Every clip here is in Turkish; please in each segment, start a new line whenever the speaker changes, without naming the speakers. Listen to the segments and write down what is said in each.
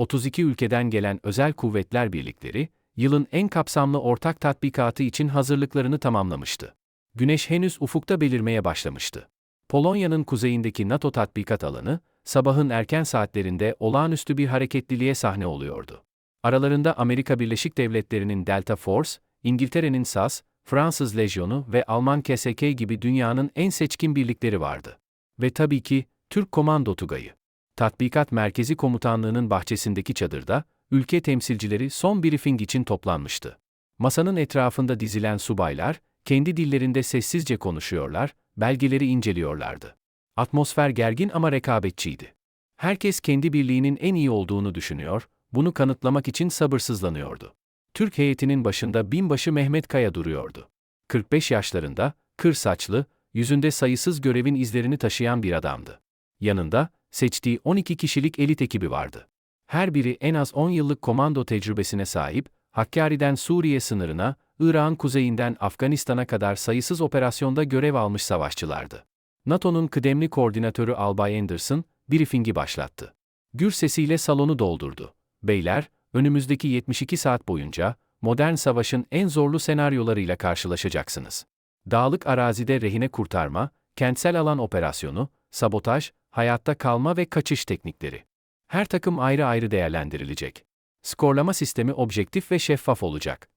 32 ülkeden gelen özel kuvvetler birlikleri, yılın en kapsamlı ortak tatbikatı için hazırlıklarını tamamlamıştı. Güneş henüz ufukta belirmeye başlamıştı. Polonya'nın kuzeyindeki NATO tatbikat alanı, sabahın erken saatlerinde olağanüstü bir hareketliliğe sahne oluyordu. Aralarında Amerika Birleşik Devletleri'nin Delta Force, İngiltere'nin SAS, Fransız Lejyonu ve Alman KSK gibi dünyanın en seçkin birlikleri vardı. Ve tabii ki Türk Komando Tugayı. Tatbikat Merkezi Komutanlığı'nın bahçesindeki çadırda, ülke temsilcileri son briefing için toplanmıştı. Masanın etrafında dizilen subaylar, kendi dillerinde sessizce konuşuyorlar, belgeleri inceliyorlardı. Atmosfer gergin ama rekabetçiydi. Herkes kendi birliğinin en iyi olduğunu düşünüyor, bunu kanıtlamak için sabırsızlanıyordu. Türk heyetinin başında binbaşı Mehmet Kaya duruyordu. 45 yaşlarında, kır saçlı, yüzünde sayısız görevin izlerini taşıyan bir adamdı. Yanında, seçtiği 12 kişilik elit ekibi vardı. Her biri en az 10 yıllık komando tecrübesine sahip, Hakkari'den Suriye sınırına, Irak'ın kuzeyinden Afganistan'a kadar sayısız operasyonda görev almış savaşçılardı. NATO'nun kıdemli koordinatörü Albay Anderson, briefingi başlattı. Gür sesiyle salonu doldurdu. Beyler, önümüzdeki 72 saat boyunca, modern savaşın en zorlu senaryolarıyla karşılaşacaksınız. Dağlık arazide rehine kurtarma, kentsel alan operasyonu, sabotaj, hayatta kalma ve kaçış teknikleri. Her takım ayrı ayrı değerlendirilecek. Skorlama sistemi objektif ve şeffaf olacak.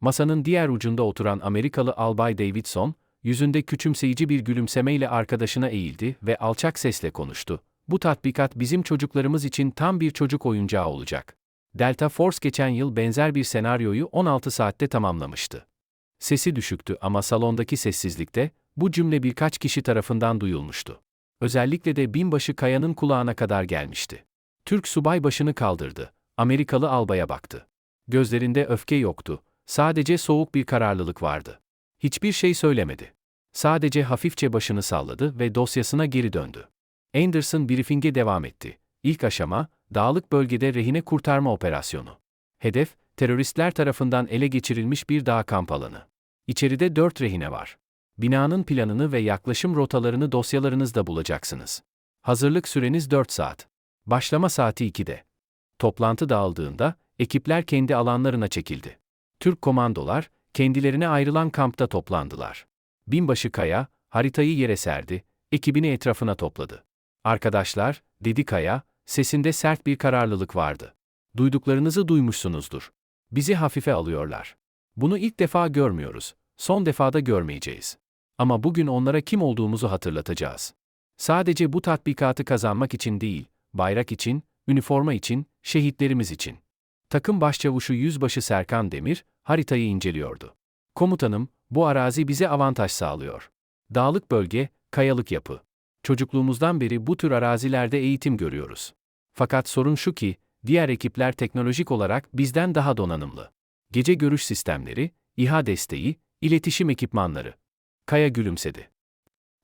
Masanın diğer ucunda oturan Amerikalı Albay Davidson, yüzünde küçümseyici bir gülümsemeyle arkadaşına eğildi ve alçak sesle konuştu. Bu tatbikat bizim çocuklarımız için tam bir çocuk oyuncağı olacak. Delta Force geçen yıl benzer bir senaryoyu 16 saatte tamamlamıştı. Sesi düşüktü ama salondaki sessizlikte bu cümle birkaç kişi tarafından duyulmuştu. Özellikle de binbaşı Kaya'nın kulağına kadar gelmişti. Türk subay başını kaldırdı. Amerikalı albaya baktı. Gözlerinde öfke yoktu. Sadece soğuk bir kararlılık vardı. Hiçbir şey söylemedi. Sadece hafifçe başını salladı ve dosyasına geri döndü. Anderson briefing'e devam etti. İlk aşama, dağlık bölgede rehine kurtarma operasyonu. Hedef, teröristler tarafından ele geçirilmiş bir dağ kamp alanı. İçeride dört rehine var. Binanın planını ve yaklaşım rotalarını dosyalarınızda bulacaksınız. Hazırlık süreniz 4 saat. Başlama saati 2'de. Toplantı dağıldığında, ekipler kendi alanlarına çekildi. Türk komandolar, kendilerine ayrılan kampta toplandılar. Binbaşı Kaya, haritayı yere serdi, ekibini etrafına topladı. Arkadaşlar, dedi Kaya, sesinde sert bir kararlılık vardı. Duyduklarınızı duymuşsunuzdur. Bizi hafife alıyorlar. Bunu ilk defa görmüyoruz, son defada görmeyeceğiz. Ama bugün onlara kim olduğumuzu hatırlatacağız. Sadece bu tatbikatı kazanmak için değil, bayrak için, üniforma için, şehitlerimiz için. Takım başçavuşu Yüzbaşı Serkan Demir, haritayı inceliyordu. Komutanım, bu arazi bize avantaj sağlıyor. Dağlık bölge, kayalık yapı. Çocukluğumuzdan beri bu tür arazilerde eğitim görüyoruz. Fakat sorun şu ki, diğer ekipler teknolojik olarak bizden daha donanımlı. Gece görüş sistemleri, İHA desteği, iletişim ekipmanları. Kaya gülümsedi.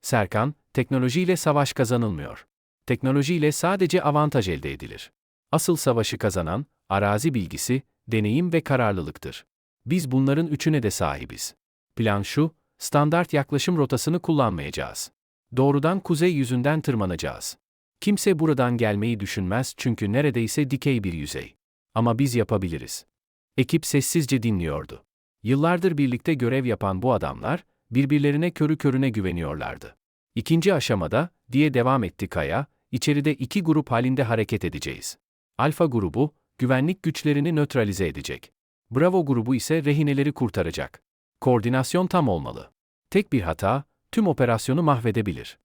Serkan, teknolojiyle savaş kazanılmıyor. Teknolojiyle sadece avantaj elde edilir. Asıl savaşı kazanan, arazi bilgisi, deneyim ve kararlılıktır. Biz bunların üçüne de sahibiz. Plan şu, standart yaklaşım rotasını kullanmayacağız. Doğrudan kuzey yüzünden tırmanacağız. Kimse buradan gelmeyi düşünmez çünkü neredeyse dikey bir yüzey. Ama biz yapabiliriz. Ekip sessizce dinliyordu. Yıllardır birlikte görev yapan bu adamlar, birbirlerine körü körüne güveniyorlardı. İkinci aşamada, diye devam etti Kaya, içeride iki grup halinde hareket edeceğiz. Alfa grubu, güvenlik güçlerini nötralize edecek. Bravo grubu ise rehineleri kurtaracak. Koordinasyon tam olmalı. Tek bir hata, tüm operasyonu mahvedebilir.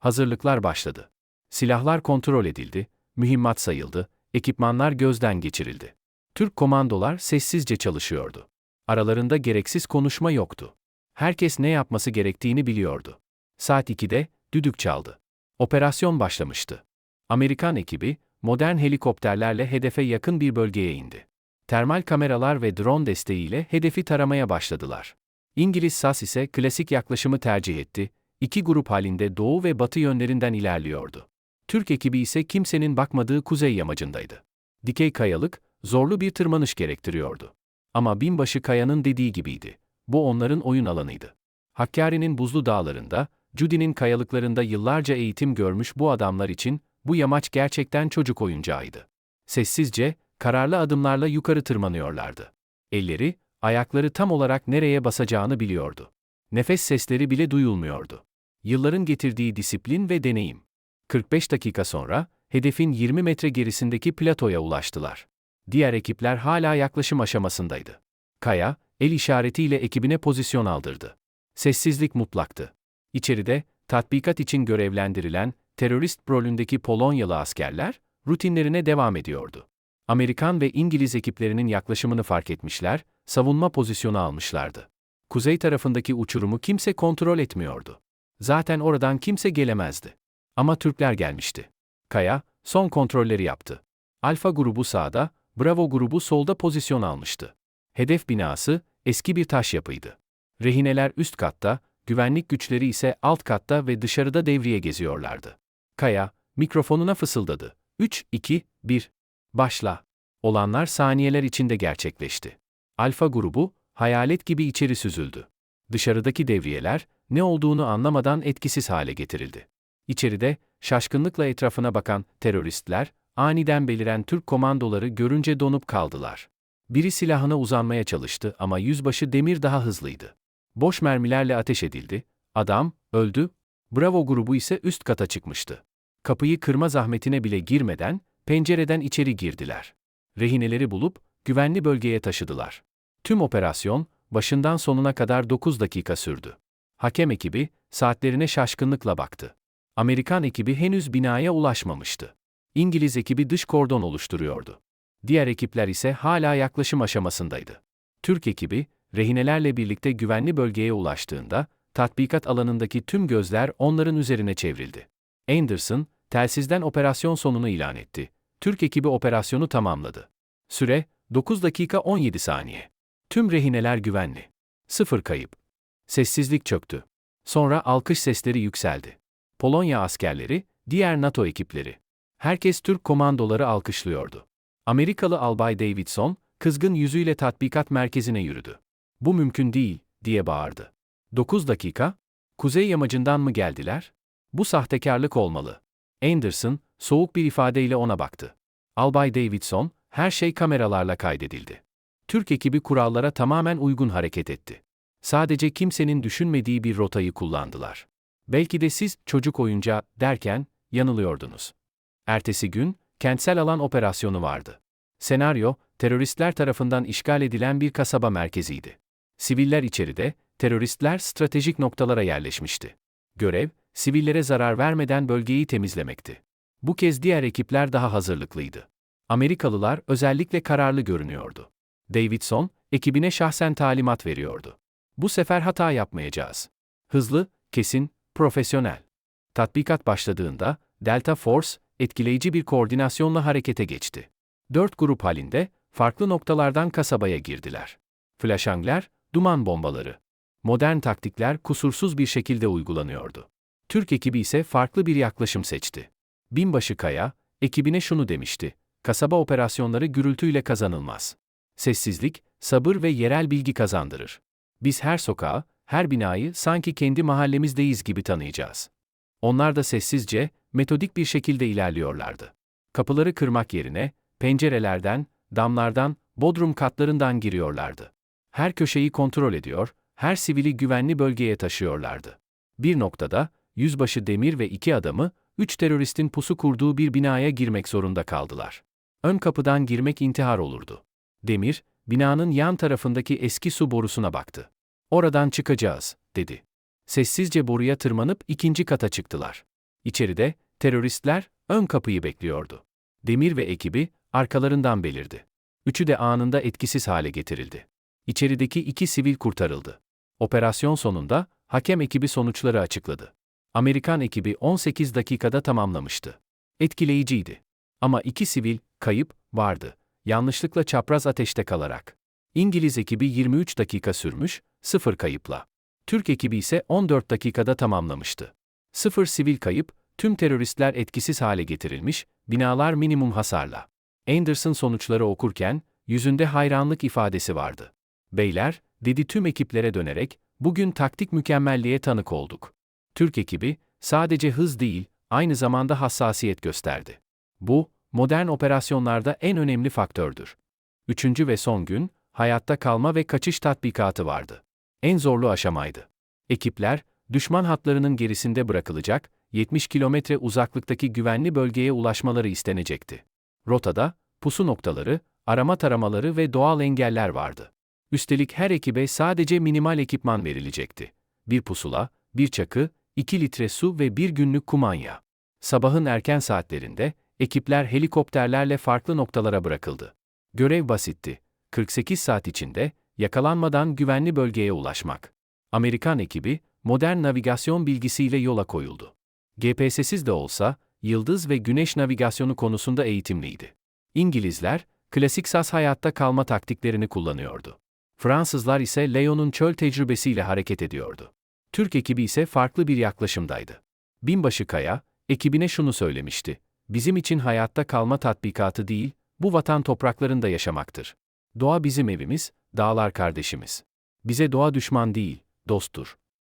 Hazırlıklar başladı. Silahlar kontrol edildi, mühimmat sayıldı, ekipmanlar gözden geçirildi. Türk komandolar sessizce çalışıyordu. Aralarında gereksiz konuşma yoktu. Herkes ne yapması gerektiğini biliyordu. Saat 2'de düdük çaldı. Operasyon başlamıştı. Amerikan ekibi modern helikopterlerle hedefe yakın bir bölgeye indi. Termal kameralar ve drone desteğiyle hedefi taramaya başladılar. İngiliz SAS ise klasik yaklaşımı tercih etti, iki grup halinde doğu ve batı yönlerinden ilerliyordu. Türk ekibi ise kimsenin bakmadığı kuzey yamacındaydı. Dikey kayalık, zorlu bir tırmanış gerektiriyordu. Ama binbaşı kayanın dediği gibiydi. Bu onların oyun alanıydı. Hakkari'nin buzlu dağlarında, Judy'nin kayalıklarında yıllarca eğitim görmüş bu adamlar için bu yamaç gerçekten çocuk oyuncağıydı. Sessizce, kararlı adımlarla yukarı tırmanıyorlardı. Elleri, ayakları tam olarak nereye basacağını biliyordu. Nefes sesleri bile duyulmuyordu. Yılların getirdiği disiplin ve deneyim. 45 dakika sonra, hedefin 20 metre gerisindeki platoya ulaştılar. Diğer ekipler hala yaklaşım aşamasındaydı. Kaya, el işaretiyle ekibine pozisyon aldırdı. Sessizlik mutlaktı. İçeride, tatbikat için görevlendirilen, terörist rolündeki Polonyalı askerler, rutinlerine devam ediyordu. Amerikan ve İngiliz ekiplerinin yaklaşımını fark etmişler, savunma pozisyonu almışlardı. Kuzey tarafındaki uçurumu kimse kontrol etmiyordu. Zaten oradan kimse gelemezdi. Ama Türkler gelmişti. Kaya, son kontrolleri yaptı. Alfa grubu sağda, Bravo grubu solda pozisyon almıştı. Hedef binası, eski bir taş yapıydı. Rehineler üst katta, güvenlik güçleri ise alt katta ve dışarıda devriye geziyorlardı. Kaya, mikrofonuna fısıldadı. 3, 2, 1. Başla. Olanlar saniyeler içinde gerçekleşti. Alfa grubu, hayalet gibi içeri süzüldü. Dışarıdaki devriyeler, ne olduğunu anlamadan etkisiz hale getirildi. İçeride, şaşkınlıkla etrafına bakan teröristler, aniden beliren Türk komandoları görünce donup kaldılar. Biri silahına uzanmaya çalıştı ama yüzbaşı Demir daha hızlıydı. Boş mermilerle ateş edildi, adam, öldü, Bravo grubu ise üst kata çıkmıştı. Kapıyı kırma zahmetine bile girmeden, pencereden içeri girdiler. Rehineleri bulup, güvenli bölgeye taşıdılar. Tüm operasyon, başından sonuna kadar 9 dakika sürdü. Hakem ekibi, saatlerine şaşkınlıkla baktı. Amerikan ekibi henüz binaya ulaşmamıştı. İngiliz ekibi dış kordon oluşturuyordu. Diğer ekipler ise hala yaklaşım aşamasındaydı. Türk ekibi, rehinelerle birlikte güvenli bölgeye ulaştığında, tatbikat alanındaki tüm gözler onların üzerine çevrildi. Anderson, telsizden operasyon sonunu ilan etti. Türk ekibi operasyonu tamamladı. Süre, 9 dakika 17 saniye. Tüm rehineler güvenli. Sıfır kayıp. Sessizlik çöktü. Sonra alkış sesleri yükseldi. Polonya askerleri, diğer NATO ekipleri. Herkes Türk komandoları alkışlıyordu. Amerikalı albay Davidson, kızgın yüzüyle tatbikat merkezine yürüdü. Bu mümkün değil, diye bağırdı. 9 dakika? Kuzey yamacından mı geldiler? Bu sahtekarlık olmalı. Anderson, soğuk bir ifadeyle ona baktı. Albay Davidson, her şey kameralarla kaydedildi. Türk ekibi kurallara tamamen uygun hareket etti. Sadece kimsenin düşünmediği bir rotayı kullandılar. Belki de siz çocuk oyuncağı derken yanılıyordunuz. Ertesi gün kentsel alan operasyonu vardı. Senaryo, teröristler tarafından işgal edilen bir kasaba merkeziydi. Siviller içeride, teröristler stratejik noktalara yerleşmişti. Görev, sivillere zarar vermeden bölgeyi temizlemekti. Bu kez diğer ekipler daha hazırlıklıydı. Amerikalılar özellikle kararlı görünüyordu. Davidson, ekibine şahsen talimat veriyordu. Bu sefer hata yapmayacağız. Hızlı, kesin, profesyonel. Tatbikat başladığında, Delta Force, etkileyici bir koordinasyonla harekete geçti. Dört grup halinde, farklı noktalardan kasabaya girdiler. Flaşangler, duman bombaları. Modern taktikler kusursuz bir şekilde uygulanıyordu. Türk ekibi ise farklı bir yaklaşım seçti. Binbaşı Kaya, ekibine şunu demişti, kasaba operasyonları gürültüyle kazanılmaz. Sessizlik, sabır ve yerel bilgi kazandırır. Biz her sokağı, her binayı sanki kendi mahallemizdeyiz gibi tanıyacağız. Onlar da sessizce, metodik bir şekilde ilerliyorlardı. Kapıları kırmak yerine, pencerelerden, damlardan, bodrum katlarından giriyorlardı. Her köşeyi kontrol ediyor, her sivili güvenli bölgeye taşıyorlardı. Bir noktada, yüzbaşı Demir ve iki adamı, üç teröristin pusu kurduğu bir binaya girmek zorunda kaldılar. Ön kapıdan girmek intihar olurdu. Demir, binanın yan tarafındaki eski su borusuna baktı. Oradan çıkacağız, dedi. Sessizce boruya tırmanıp ikinci kata çıktılar. İçeride, teröristler, ön kapıyı bekliyordu. Demir ve ekibi, arkalarından belirdi. Üçü de anında etkisiz hale getirildi. İçerideki iki sivil kurtarıldı. Operasyon sonunda, hakem ekibi sonuçları açıkladı. Amerikan ekibi 18 dakikada tamamlamıştı. Etkileyiciydi. Ama iki sivil, kayıp, vardı. Yanlışlıkla çapraz ateşte kalarak. İngiliz ekibi 23 dakika sürmüş, sıfır kayıpla. Türk ekibi ise 14 dakikada tamamlamıştı. Sıfır sivil kayıp, tüm teröristler etkisiz hale getirilmiş, binalar minimum hasarla. Anderson sonuçları okurken, yüzünde hayranlık ifadesi vardı. Beyler, dedi tüm ekiplere dönerek, bugün taktik mükemmelliğe tanık olduk. Türk ekibi, sadece hız değil, aynı zamanda hassasiyet gösterdi. Bu, modern operasyonlarda en önemli faktördür. Üçüncü ve son gün, hayatta kalma ve kaçış tatbikatı vardı. En zorlu aşamaydı. Ekipler, düşman hatlarının gerisinde bırakılacak, 70 kilometre uzaklıktaki güvenli bölgeye ulaşmaları istenecekti. Rotada, pusu noktaları, arama taramaları ve doğal engeller vardı. Üstelik her ekibe sadece minimal ekipman verilecekti. Bir pusula, bir çakı, 2 litre su ve bir günlük kumanya. Sabahın erken saatlerinde, ekipler helikopterlerle farklı noktalara bırakıldı. Görev basitti. 48 saat içinde, yakalanmadan güvenli bölgeye ulaşmak. Amerikan ekibi, modern navigasyon bilgisiyle yola koyuldu. GPS'siz de olsa, yıldız ve güneş navigasyonu konusunda eğitimliydi. İngilizler, klasik SAS hayatta kalma taktiklerini kullanıyordu. Fransızlar ise Leon'un çöl tecrübesiyle hareket ediyordu. Türk ekibi ise farklı bir yaklaşımdaydı. Binbaşı Kaya, ekibine şunu söylemişti. Bizim için hayatta kalma tatbikatı değil, bu vatan topraklarında yaşamaktır. Doğa bizim evimiz, dağlar kardeşimiz. Bize doğa düşman değil, dosttur.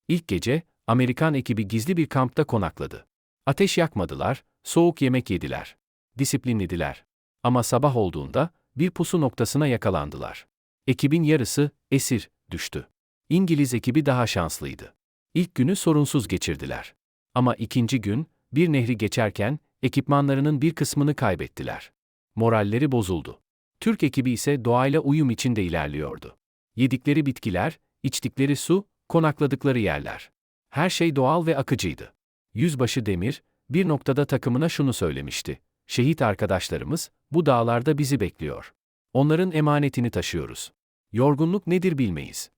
İlk gece, Amerikan ekibi gizli bir kampta konakladı. Ateş yakmadılar, soğuk yemek yediler. Disiplinlediler. Ama sabah olduğunda, bir pusu noktasına yakalandılar. Ekibin yarısı, esir, düştü. İngiliz ekibi daha şanslıydı. İlk günü sorunsuz geçirdiler. Ama ikinci gün, bir nehri geçerken, ekipmanlarının bir kısmını kaybettiler. Moralleri bozuldu. Türk ekibi ise doğayla uyum içinde ilerliyordu. Yedikleri bitkiler, içtikleri su, konakladıkları yerler. Her şey doğal ve akıcıydı. Yüzbaşı Demir, bir noktada takımına şunu söylemişti. Şehit arkadaşlarımız, bu dağlarda bizi bekliyor. Onların emanetini taşıyoruz. Yorgunluk nedir bilmeyiz.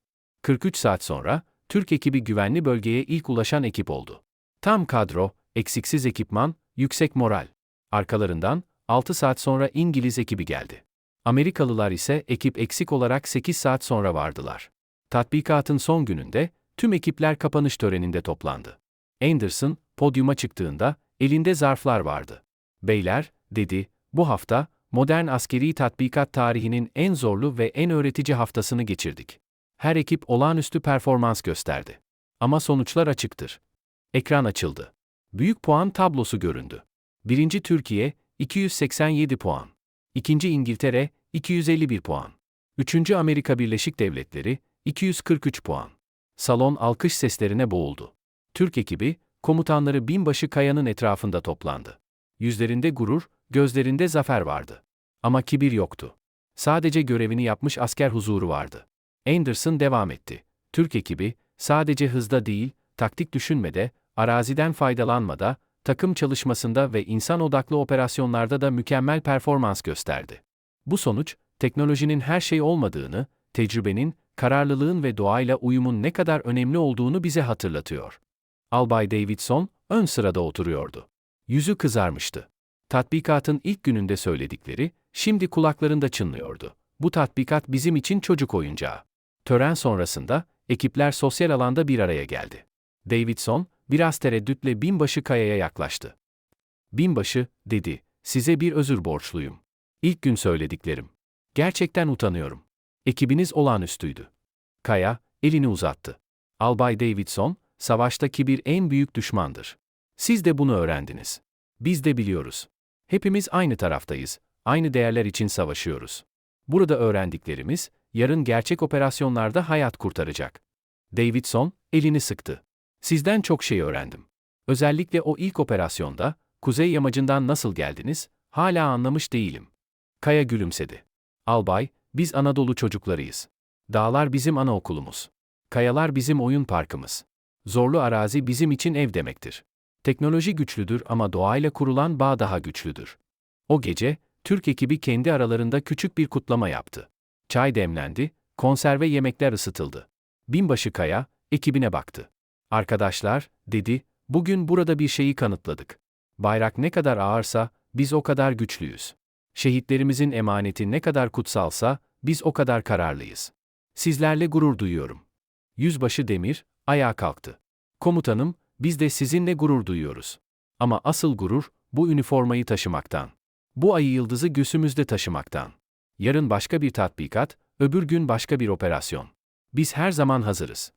43 saat sonra, Türk ekibi güvenli bölgeye ilk ulaşan ekip oldu. Tam kadro, eksiksiz ekipman, yüksek moral. Arkalarından, 6 saat sonra İngiliz ekibi geldi. Amerikalılar ise ekip eksik olarak 8 saat sonra vardılar. Tatbikatın son gününde, tüm ekipler kapanış töreninde toplandı. Anderson, podyuma çıktığında, elinde zarflar vardı. Beyler, dedi, bu hafta, modern askeri tatbikat tarihinin en zorlu ve en öğretici haftasını geçirdik. Her ekip olağanüstü performans gösterdi. Ama sonuçlar açıktır. Ekran açıldı. Büyük puan tablosu göründü. Birinci Türkiye, 287 puan. İkinci İngiltere, 251 puan. Üçüncü Amerika Birleşik Devletleri, 243 puan. Salon alkış seslerine boğuldu. Türk ekibi, komutanları binbaşı Kaya'nın etrafında toplandı. Yüzlerinde gurur, gözlerinde zafer vardı. Ama kibir yoktu. Sadece görevini yapmış asker huzuru vardı. Anderson devam etti. Türk ekibi, sadece hızda değil, taktik düşünmede, araziden faydalanmada, takım çalışmasında ve insan odaklı operasyonlarda da mükemmel performans gösterdi. Bu sonuç, teknolojinin her şey olmadığını, tecrübenin, kararlılığın ve doğayla uyumun ne kadar önemli olduğunu bize hatırlatıyor. Albay Davidson, ön sırada oturuyordu. Yüzü kızarmıştı. Tatbikatın ilk gününde söyledikleri, şimdi kulaklarında çınlıyordu. Bu tatbikat bizim için çocuk oyuncağı. Tören sonrasında, ekipler sosyal alanda bir araya geldi. Davidson, biraz tereddütle binbaşı Kaya'ya yaklaştı. Binbaşı, dedi, size bir özür borçluyum. İlk gün söylediklerim. Gerçekten utanıyorum. Ekibiniz olağanüstüydü. Kaya, elini uzattı. Albay Davidson, savaşta kibir en büyük düşmandır. Siz de bunu öğrendiniz. Biz de biliyoruz. Hepimiz aynı taraftayız, aynı değerler için savaşıyoruz. Burada öğrendiklerimiz, yarın gerçek operasyonlarda hayat kurtaracak. Davidson, elini sıktı. Sizden çok şey öğrendim. Özellikle o ilk operasyonda, kuzey yamacından nasıl geldiniz, hala anlamış değilim. Kaya gülümsedi. Albay, biz Anadolu çocuklarıyız. Dağlar bizim anaokulumuz. Kayalar bizim oyun parkımız. Zorlu arazi bizim için ev demektir. Teknoloji güçlüdür ama doğayla kurulan bağ daha güçlüdür. O gece, Türk ekibi kendi aralarında küçük bir kutlama yaptı. Çay demlendi, konserve yemekler ısıtıldı. Binbaşı Kaya, ekibine baktı. Arkadaşlar, dedi, bugün burada bir şeyi kanıtladık. Bayrak ne kadar ağırsa, biz o kadar güçlüyüz. Şehitlerimizin emaneti ne kadar kutsalsa, biz o kadar kararlıyız. Sizlerle gurur duyuyorum. Yüzbaşı Demir, ayağa kalktı. Komutanım, biz de sizinle gurur duyuyoruz. Ama asıl gurur, bu üniformayı taşımaktan. Bu ayı yıldızı göğsümüzde taşımaktan. Yarın başka bir tatbikat, öbür gün başka bir operasyon. Biz her zaman hazırız.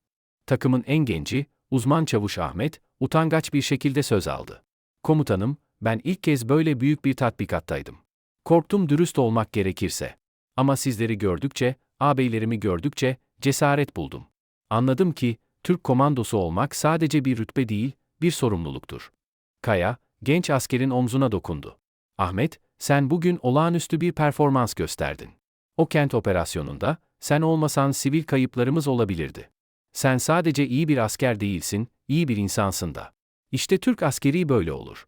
Takımın en genci, uzman çavuş Ahmet, utangaç bir şekilde söz aldı. Komutanım, Ben ilk kez böyle büyük bir tatbikattaydım. Korktum dürüst olmak gerekirse. Ama sizleri gördükçe, ağabeylerimi gördükçe cesaret buldum. Anladım ki Türk komandosu olmak sadece bir rütbe değil, bir sorumluluktur. Kaya, genç askerin omzuna dokundu. Ahmet, sen bugün olağanüstü bir performans gösterdin. O kent operasyonunda, sen olmasan sivil kayıplarımız olabilirdi. Sen sadece iyi bir asker değilsin, iyi bir insansın da. İşte Türk askeri böyle olur.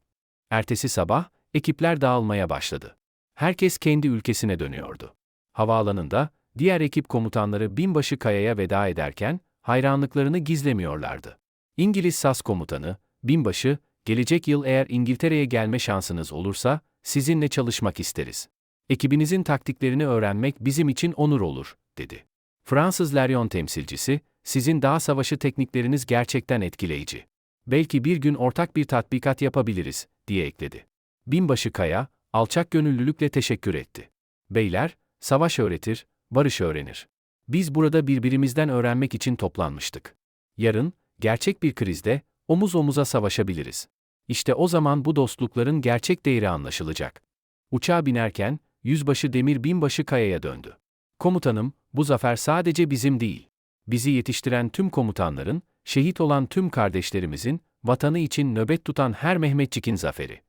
Ertesi sabah, ekipler dağılmaya başladı. Herkes kendi ülkesine dönüyordu. Havaalanında, diğer ekip komutanları binbaşı Kaya'ya veda ederken, hayranlıklarını gizlemiyorlardı. İngiliz SAS komutanı, binbaşı, gelecek yıl eğer İngiltere'ye gelme şansınız olursa, sizinle çalışmak isteriz. Ekibinizin taktiklerini öğrenmek bizim için onur olur, dedi. Fransız Leryon temsilcisi, sizin dağ savaşı teknikleriniz gerçekten etkileyici. Belki bir gün ortak bir tatbikat yapabiliriz, diye ekledi. Binbaşı Kaya, alçak gönüllülükle teşekkür etti. Beyler, savaş öğretir, barış öğrenir. Biz burada birbirimizden öğrenmek için toplanmıştık. Yarın, gerçek bir krizde, omuz omuza savaşabiliriz. İşte o zaman bu dostlukların gerçek değeri anlaşılacak. Uçağa binerken, Yüzbaşı Demir Binbaşı Kaya'ya döndü. Komutanım, bu zafer sadece bizim değil. Bizi yetiştiren tüm komutanların, şehit olan tüm kardeşlerimizin, vatanı için nöbet tutan her Mehmetçik'in zaferi.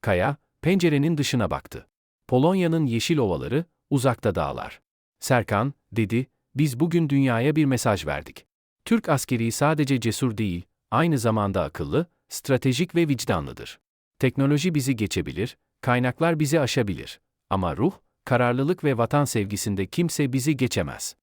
Kaya, pencerenin dışına baktı. Polonya'nın yeşil ovaları, uzakta dağlar. Serkan, dedi, biz bugün dünyaya bir mesaj verdik. Türk askeri sadece cesur değil, aynı zamanda akıllı, stratejik ve vicdanlıdır. Teknoloji bizi geçebilir, kaynaklar bizi aşabilir. Ama ruh, kararlılık ve vatan sevgisinde kimse bizi geçemez.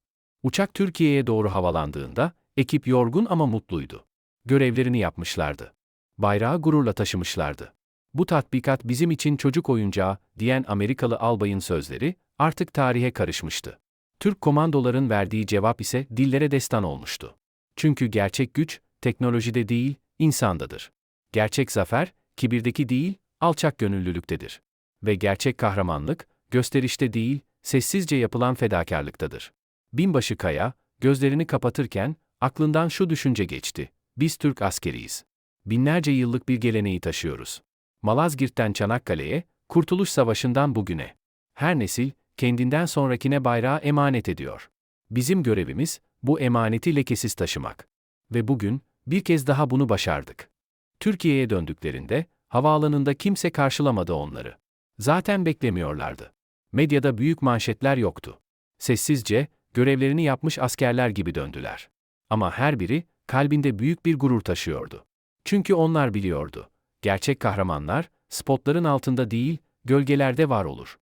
Uçak Türkiye'ye doğru havalandığında, ekip yorgun ama mutluydu. Görevlerini yapmışlardı. Bayrağı gururla taşımışlardı. Bu tatbikat bizim için çocuk oyuncağı, diyen Amerikalı albayın sözleri, artık tarihe karışmıştı. Türk komandoların verdiği cevap ise dillere destan olmuştu. Çünkü gerçek güç, teknolojide değil, insandadır. Gerçek zafer, kibirdeki değil, alçak gönüllülüktedir. Ve gerçek kahramanlık, gösterişte değil, sessizce yapılan fedakarlıktadır. Binbaşı Kaya, gözlerini kapatırken, aklından şu düşünce geçti. Biz Türk askeriyiz. Binlerce yıllık bir geleneği taşıyoruz. Malazgirt'ten Çanakkale'ye, Kurtuluş Savaşı'ndan bugüne. Her nesil, kendinden sonrakine bayrağı emanet ediyor. Bizim görevimiz, bu emaneti lekesiz taşımak. Ve bugün, bir kez daha bunu başardık. Türkiye'ye döndüklerinde, havaalanında kimse karşılamadı onları. Zaten beklemiyorlardı. Medyada büyük manşetler yoktu. Sessizce, görevlerini yapmış askerler gibi döndüler. Ama her biri, kalbinde büyük bir gurur taşıyordu. Çünkü onlar biliyordu. Gerçek kahramanlar, spotların altında değil, gölgelerde var olur.